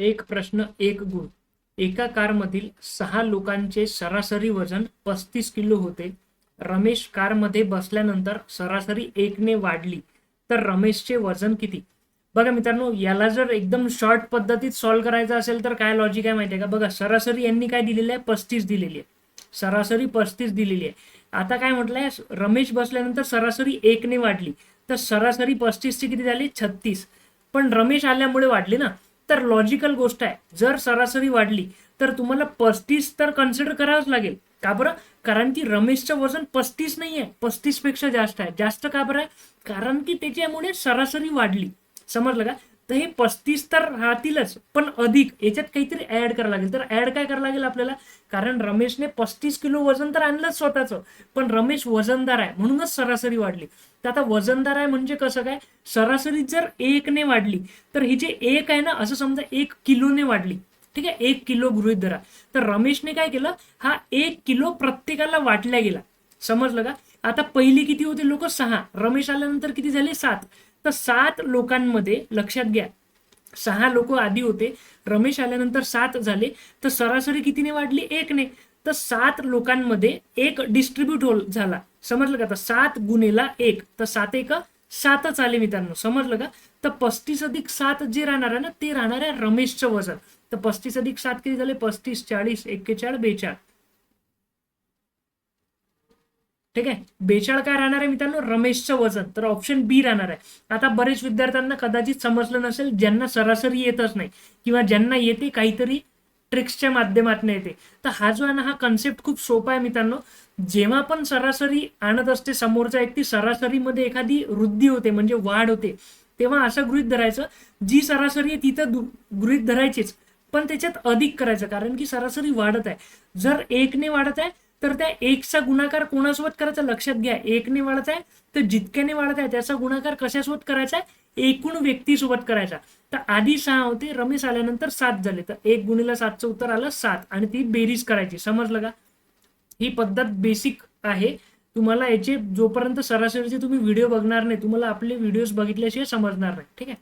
एक प्रश्न एक गुण. एका कारमधील सहा लोकांचे सरासरी वजन पस्तीस किलो होते. रमेश कारमध्ये बसल्यानंतर सरासरी एकने वाढली. तर रमेशचे वजन किती? बघा मित्रांनो याला जर एकदम शॉर्ट पद्धतीत सॉल्व्ह करायचं असेल तर काय लॉजिक आहे माहिती आहे का? बघा सरासरी यांनी काय दिलेलं आहे? पस्तीस दिलेली आहे. सरासरी पस्तीस दिलेली आहे. आता काय म्हटलंय? रमेश बसल्यानंतर सरासरी एकने वाढली. तर सरासरी पस्तीसची किती झाली? छत्तीस. पण रमेश आल्यामुळे वाढली ना? तर लॉजिकल गोष्ट आहे. जर सरासरी वाढली तर तुम्हाला पस्तीस तर कन्सिडर करावंच लागेल. का बरं? कारण की रमेशचं वजन पस्तीस नाही आहे पस्तीसपेक्षा जास्त आहे. जास्त का बरं? आहे कारण की त्याच्यामुळे सरासरी वाढली. समजलं का? तर हे पस्तीस तर राहतीलच पण अधिक. याच्यात काहीतरी ऍड करावं लागेल. तर ऍड काय करावं लागेल आपल्याला? कारण रमेशने पस्तीस किलो वजन तर आणलंच स्वतःचं पण रमेश वजनदार आहे म्हणूनच सरासरी वाढली. तर आता वजनदार आहे म्हणजे कसं काय? सरासरी जर एकने वाढली तर ही जे एक आहे ना असं समजा एक किलोने वाढली. ठीक आहे? एक किलो गृहित धरा. तर रमेशने काय केलं? हा एक किलो प्रत्येकाला वाटल्या गेला. समजलं का? आता पहिली किती होते लोक? सहा. रमेश आल्यानंतर किती झाले? सात. तर सात लोकांमध्ये लक्षात घ्या. सहा लोक आधी होते रमेश आल्यानंतर सात झाले तर सरासरी कितीने वाढली? एकने. तर सात लोकांमध्ये एक डिस्ट्रीब्यूट होल झाला. समजलं का? तर सात गुन्हेला एक. तर सात एक सातच आले मित्रांनो. समजलं का? तर पस्तीस अधिक सात जे राहणार आहे ना ते राहणार आहे रमेशचं वजन. तर पस्तीस अधिक सात किती झाले? पस्तीस चाळीस एक्केचाळ बेचाळ ठीक आहे? बेचाळ काय राहणार आहे मित्रांनो? रमेशचं वजन. तर ऑप्शन बी राहणार आहे. आता बरेच विद्यार्थ्यांना कदाचित समजलं नसेल ज्यांना सरासरी येतच नाही किंवा ज्यांना येते काहीतरी ट्रिक्सच्या माध्यमातून येते. तर हा जो आहे ना हा कन्सेप्ट खूप सोपा आहे मित्रांनो. जेव्हा पण सरासरी आणत असते समोरचा व्यक्ती सरासरीमध्ये एखादी वृद्धी होते म्हणजे वाढ होते तेव्हा असं गृहित धरायचं जी सरासरी आहे तिथं दु- गृहित धरायचीच. पण त्याच्यात अधिक करायचं कारण की सरासरी वाढत आहे. जर एकने वाढत आहे तर त्या एकचा गुणाकार कोणासोबत करायचा? लक्षात घ्या. एकने वाढत आहे तर जितक्याने वाढत आहे त्याचा गुणाकार कशासोबत करायचा? आहे एकूण व्यक्तीसोबत करायचा. तर आधी सहा होते रमेश आल्यानंतर सात झाले. तर एक गुणीला सातचं उत्तर आलं सात आणि ती बेरीज करायची. समजलं का? ही पद्धत बेसिक आहे. तुम्हाला याचे जोपर्यंत सरासरीचे तुम्ही व्हिडिओ बघणार नाही तुम्हाला आपले व्हिडिओज बघितल्याशिवाय समजणार नाही. ठीक आहे?